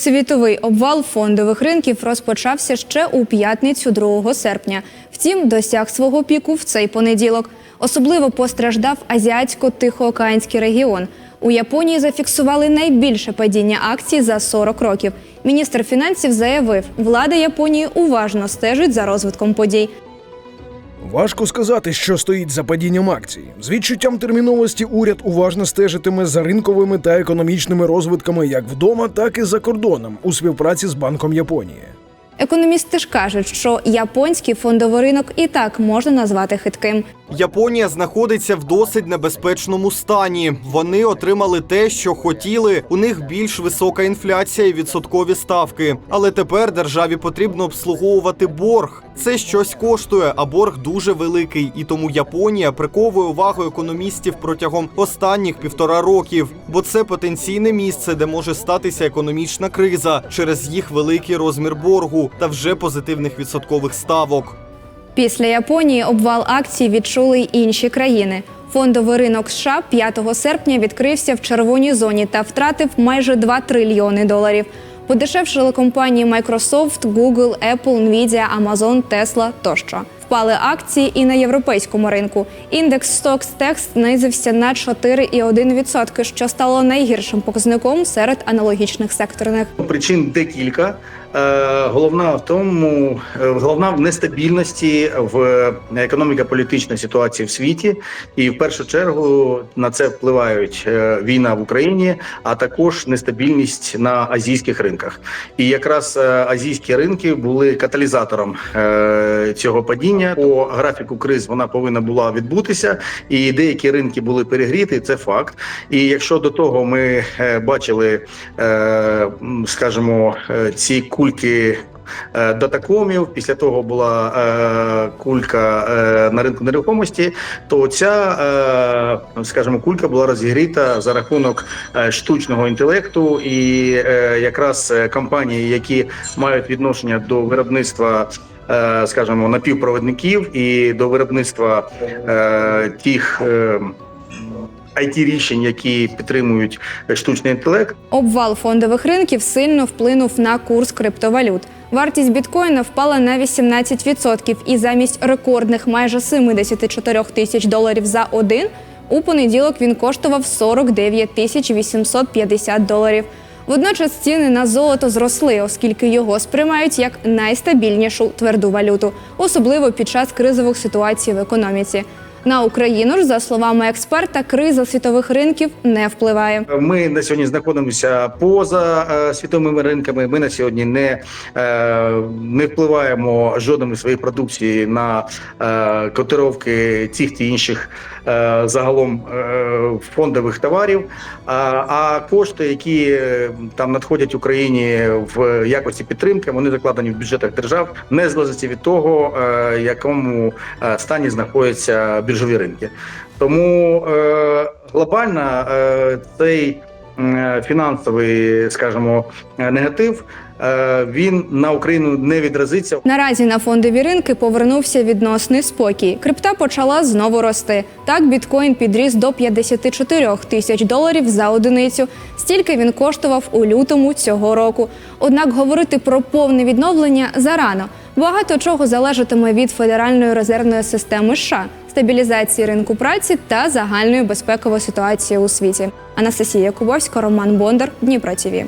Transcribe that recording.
Світовий обвал фондових ринків розпочався ще у п'ятницю 2 серпня. Втім, досяг свого піку в цей понеділок. Особливо постраждав азіатсько-тихоокеанський регіон. У Японії зафіксували найбільше падіння акцій за 40 років. Міністр фінансів заявив, влада Японії уважно стежить за розвитком подій. Важко сказати, що стоїть за падінням акцій. З відчуттям терміновості уряд уважно стежитиме за ринковими та економічними розвитками як вдома, так і за кордоном у співпраці з Банком Японії. Економісти ж кажуть, що японський фондовий ринок і так можна назвати хитким. Японія знаходиться в досить небезпечному стані. Вони отримали те, що хотіли. У них більш висока інфляція і відсоткові ставки. Але тепер державі потрібно обслуговувати борг. Це щось коштує, а борг дуже великий. І тому Японія приковує увагу економістів протягом останніх півтора років, бо це потенційне місце, де може статися економічна криза через їх великий розмір боргу та вже позитивних відсоткових ставок. Після Японії обвал акцій відчули й інші країни. Фондовий ринок США 5 серпня відкрився в червоній зоні та втратив майже 2 трильйони доларів. Подешевшили компанії Microsoft, Google, Apple, Nvidia, Amazon, Tesla тощо. Впали акції і на європейському ринку. Індекс Stoxx Tech знизився на 4,1%, що стало найгіршим показником серед аналогічних секторних. Причин декілька. Е, Головна в тому, е, головна в нестабільності в економіко-політичній ситуації в світі, і в першу чергу на це впливають е, війна в Україні, а також нестабільність на азійських ринках. І якраз е, азійські ринки були каталізатором е, цього падіння. По графіку криз вона повинна була відбутися, і деякі ринки були перегріти. Це факт. І якщо до того ми е, бачили, е, скажімо, е, ці кульки. Е, Датакомів, після того була е, кулька е, на ринку нерухомості. То ця, е, скажімо, кулька була розігріта за рахунок е, штучного інтелекту, і е, якраз е, компанії, які мають відношення до виробництва. Скажімо, напівпровідників і до виробництва е, тих е, it рішень, які підтримують е, штучний інтелект, Обвал фондових ринків сильно вплинув на курс криптовалют. Вартість біткоїна впала на 18% і замість рекордних майже 74 тисяч доларів за один у понеділок він коштував 49 тисяч 850 доларів. Водночас ціни на золото зросли, оскільки його сприймають як найстабільнішу тверду валюту, особливо під час кризових ситуацій в економіці. На Україну ж, за словами експерта, криза світових ринків не впливає. Ми на сьогодні знаходимося поза е, світовими ринками. Ми на сьогодні не, е, не впливаємо жодними своєї продукції на е, котировки цих та інших загалом е, фондових товарів. А, кошти, які е, там надходять Україні в якості підтримки, вони закладені в бюджетах держав, не залежить від того, е, в якому е, стані знаходяться біржові ринки. Тому е, глобально е, цей фінансовий, скажімо, е, негатив е, він на Україну не відразиться. Наразі на фондові ринки повернувся відносний спокій. Крипта почала знову рости. Так, біткоін підріс до 54 тисяч доларів за одиницю. Стільки він коштував у лютому цього року. Однак говорити про повне відновлення зарано. Багато чого залежатиме від федеральної резервної системи США, стабілізації ринку праці та загальної безпекової ситуації у світі. Анастасія Кубовська, Роман Бондар, Дніпро ТІВІ.